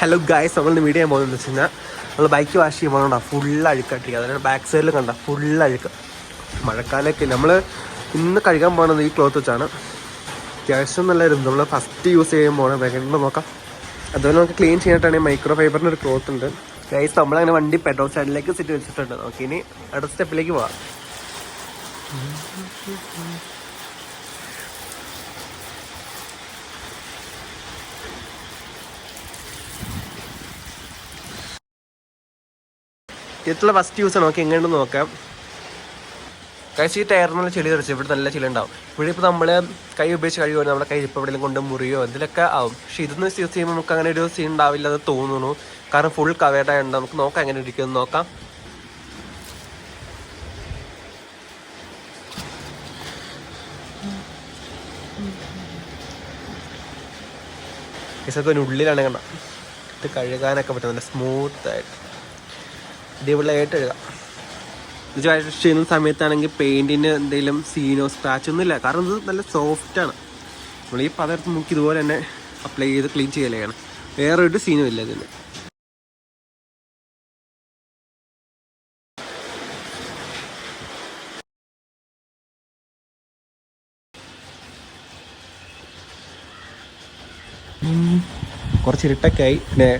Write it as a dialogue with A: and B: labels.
A: Hello guys നമ്മൾ media ചെയ്യാൻ പോകുന്നത് വെച്ച് കഴിഞ്ഞാൽ നമ്മൾ ബൈക്ക് വാഷ് ചെയ്യുമ്പോൾ ഫുൾ അഴുക്കട്ടിരിക്കുക അതായത് ബാക്ക് സൈഡിൽ കണ്ട ഫുൾ അഴുക്ക്. മഴക്കാലമൊക്കെ നമ്മൾ ഇന്ന് കഴുകാൻ പോകുന്നത് ഈ ക്ലോത്ത് വെച്ചാണ്. അത്യാവശ്യം നല്ലായിരുന്നു നമ്മൾ ഫസ്റ്റ് യൂസ് ചെയ്യുമ്പോൾ വേഗം നോക്കാം. അതുപോലെ നമുക്ക് ക്ലീൻ ചെയ്യാനായിട്ടാണെങ്കിൽ മൈക്രോ ഫൈബറിന്റെ ഒരു ക്ലോത്ത് ഉണ്ട്. ഗൈസ് നമ്മളങ്ങനെ വണ്ടി പെട്രോൾ സൈഡിലേക്ക് സിറ്റ് വെച്ചിട്ടുണ്ട്. നോക്കി ഇനി അടുത്ത സ്റ്റെപ്പിലേക്ക് പോവാം. ഇതിലുള്ള ഫസ്റ്റ് യൂസ് നോക്കി എങ്ങനെയുണ്ടെന്ന് നോക്കാം. കഴിച്ച് ഈ ടയറിനുള്ള ചെളി തെറിച്ച് ഇവിടെ നല്ല ചെളി ഉണ്ടാവും. ഇവിടെ ഇപ്പോൾ നമ്മൾ കൈ ഉപയോഗിച്ച് കഴിയുമ്പോൾ നമ്മുടെ കൈ ഇപ്പോൾ എവിടെയെങ്കിലും കൊണ്ട് മുറിയോ എന്തിലൊക്കെ ആവും. പക്ഷെ ഇതൊന്നും യൂസ് ചെയ്യുമ്പോൾ നമുക്ക് അങ്ങനെ ഒരു സീൻ ഉണ്ടാവില്ല എന്ന് തോന്നുന്നു. കാരണം ഫുൾ കവേർഡ് നമുക്ക് നോക്കാം എങ്ങനെ ഇരിക്കുമെന്ന് നോക്കാം. ഇതൊക്കെ ഉള്ളിലാണ് കണ്ട ഇത് കഴുകാനൊക്കെ പറ്റും നല്ല സ്മൂത്ത് ആയിട്ട്. അടിപൊളിയായിട്ട് എഴുതാം. വാഷ് ചെയ്യുന്ന സമയത്താണെങ്കിൽ പെയിന്റിന് എന്തെങ്കിലും സീനോ സ്ക്രാച്ച് ഒന്നും ഇല്ല. കാരണം ഇത് നല്ല സോഫ്റ്റ് ആണ്. നമ്മൾ ഈ പദർത്ത് മുക്കി ഇതുപോലെ തന്നെ അപ്ലൈ ചെയ്ത് ക്ലീൻ ചെയ്യലാണ്. വേറെ ഒരു സീനും ഇല്ല ഇതിന്. കുറച്ച് ഇരുട്ടൊക്കെ ആയി. പിന്നെ